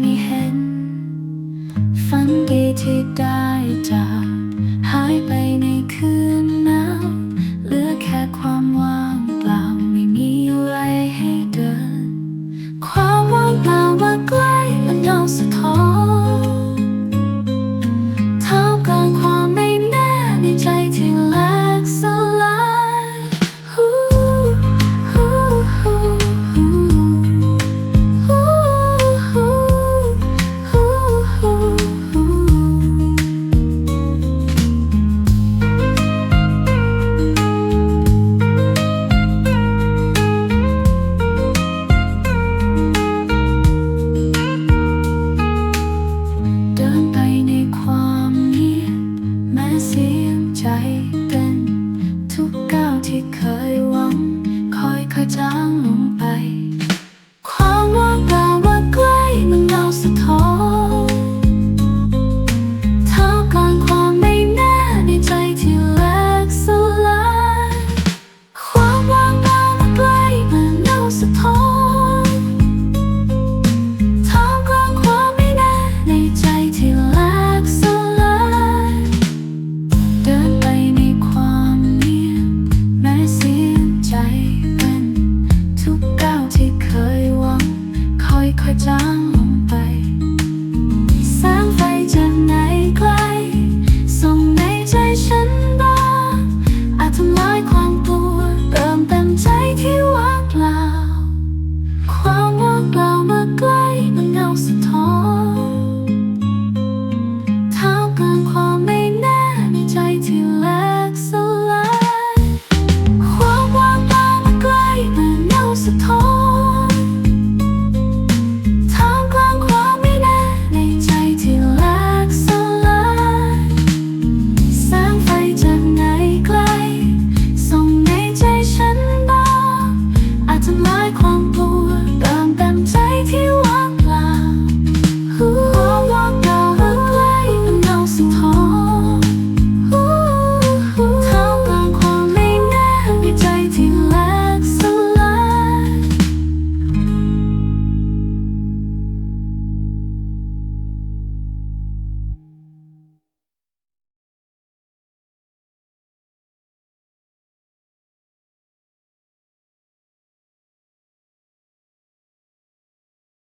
ไม่เห็น ฝันกี่ที่ได้จากหายไป ที่เคยหวัง คอยคอยจางลง